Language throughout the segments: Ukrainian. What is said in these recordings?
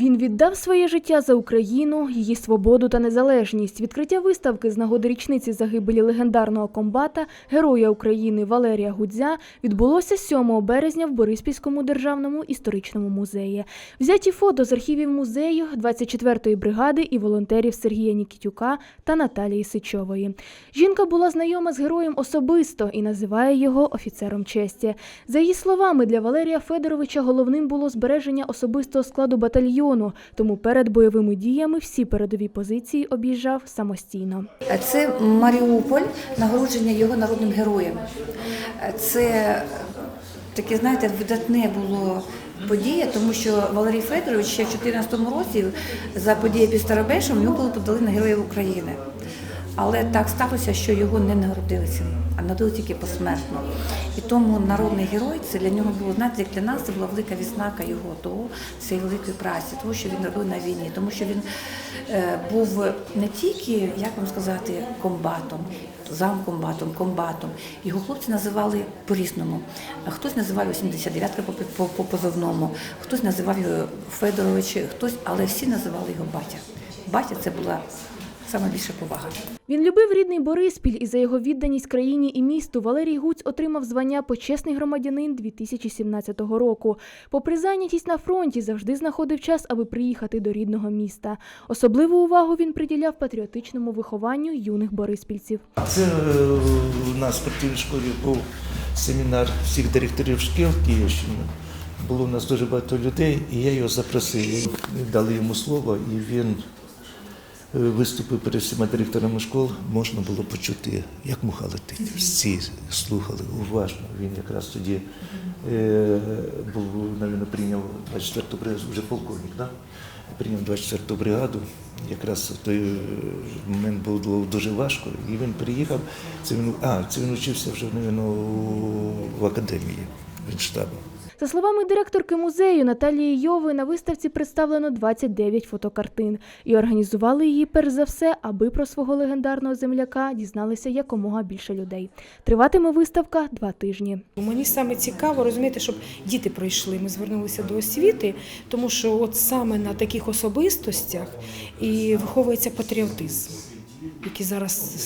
Він віддав своє життя за Україну, її свободу та незалежність. Відкриття виставки з нагоди річниці загибелі легендарного комбата, героя України Валерія Гудзя відбулося 7 березня в Бориспільському державному історичному музеї. Взяті фото з архівів музею 24-ї бригади і волонтерів Сергія Нікітюка та Наталії Сичової. Жінка була знайома з героєм особисто і називає його офіцером честі. За її словами, для Валерія Федоровича головним було збереження особистого складу батальйону, тому перед бойовими діями всі передові позиції об'їжджав самостійно. Це Маріуполь, нагородження його народним героєм. Це таке, знаєте, видатне було подія, тому що Валерій Федорович ще в 2014 році за події під Старобешем його було подали на Героїв України. Але так сталося, що його не нагородилися, а народили тільки посмертно. І тому народний герой це для нього було, знаєте, як для нас це була велика відзнака його того, цієї великої праці, того, що він робив на війні, тому що він е, був не тільки, як вам сказати, комбатом, замкомбатом, комбатом. Його хлопці називали по-різному. Хтось називав його 79-ка по, по, по позовному, хтось називав його Федорович, хтось, але всі називали його батя. Батя це була саме більша повага. Він любив рідний Бориспіль і за його відданість країні і місту Валерій Гуць отримав звання почесний громадянин 2017 року. Попри зайнятість на фронті, завжди знаходив час, аби приїхати до рідного міста. Особливу увагу він приділяв патріотичному вихованню юних бориспільців. Це е, у нас в спортивній школі був семінар всіх директорів шкіл Київщини. Було у нас дуже багато людей, і я його запросив. Дали йому слово, і він е, виступив перед всіма директорами школ. Можна було почути, як муха летить. Всі слухали уважно. Він якраз тоді е, був, навіть, прийняв 24-ту бригаду, вже полковник, да? прийняв 24-ту бригаду. Якраз в той е, момент було дуже важко, і він приїхав. Це він, а, це він учився вже навіть, в академії Генштабу. За словами директорки музею Наталії Йови, на виставці представлено 29 фотокартин і організували її перш за все, аби про свого легендарного земляка дізналися якомога більше людей. Триватиме виставка два тижні. Мені саме цікаво розуміти, щоб діти прийшли. Ми звернулися до освіти, тому що от саме на таких особистостях і виховується патріотизм, який зараз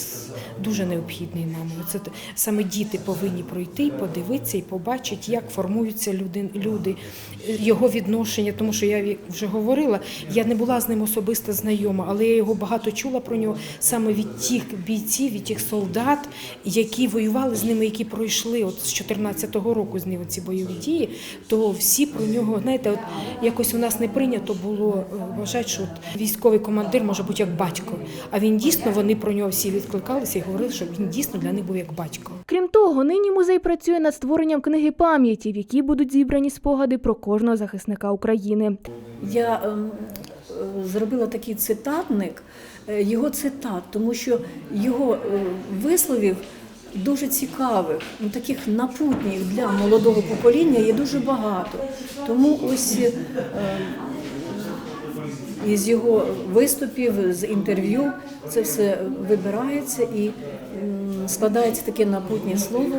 дуже необхідний нам. Це саме діти повинні пройти, подивитися і побачити, як формуються люди, люди, його відношення. Тому що я вже говорила, я не була з ним особисто знайома, але я його багато чула про нього саме від тих бійців, від тих солдат, які воювали з ними, які пройшли от з 14-го року з ним ці бойові дії, то всі про нього, знаєте, от якось у нас не прийнято було е, вважати, що от військовий командир може бути як батько. А він дійсно вони про нього всі відкликалися і говорили, що він дійсно для них був як батько. Крім того, нині музей працює над створенням книги пам'яті, в якій будуть зібрані спогади про кожного захисника України. Я ем, е, зробила такий цитатник, е, його цитат, тому що його е, висловів дуже цікавих, ну, таких напутніх для молодого покоління є дуже багато. Тому ось із його виступів, з інтерв'ю це все вибирається і складається таке напутнє слово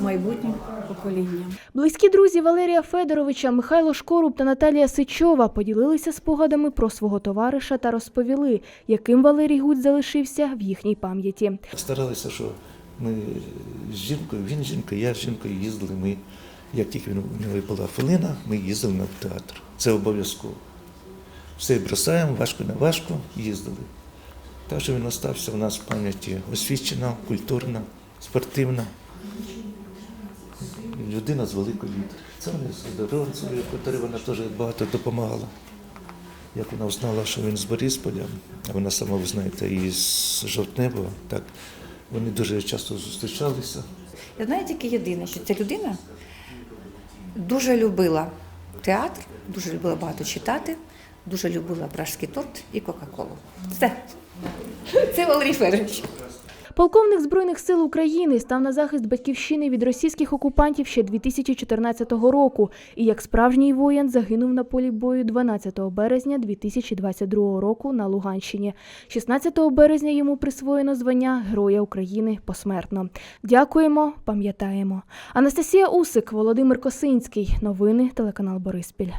майбутнім поколінням. Близькі друзі Валерія Федоровича Михайло Шкоруб та Наталія Сичова поділилися спогадами про свого товариша та розповіли, яким Валерій Гудь залишився в їхній пам'яті. Старалися, що ми з жінкою, він з жінкою, я з жінкою їздили. Ми, як тільки він- у нього була хвилина, ми їздили на театр. Це обов'язково. Все бросаємо, важко не важко, їздили. Так що він остався у нас в пам'яті освічена, культурна, спортивна. Людина з великої літери. Це з здоров'я, котрі вона теж багато допомагала. Як вона узнала, що він з Борисполя, а вона сама, ви знаєте, із Жовтнева, так, вони дуже часто зустрічалися. Я знаю тільки єдине, що ця людина дуже любила театр, дуже любила багато читати, дуже любила пражський торт і Кока-Колу. Все. Це Валерій Федорович. Полковник Збройних сил України став на захист батьківщини від російських окупантів ще 2014 року і як справжній воїн загинув на полі бою 12 березня 2022 року на Луганщині. 16 березня йому присвоєно звання Героя України посмертно. Дякуємо, пам'ятаємо. Анастасія Усик, Володимир Косинський. Новини телеканал Бориспіль.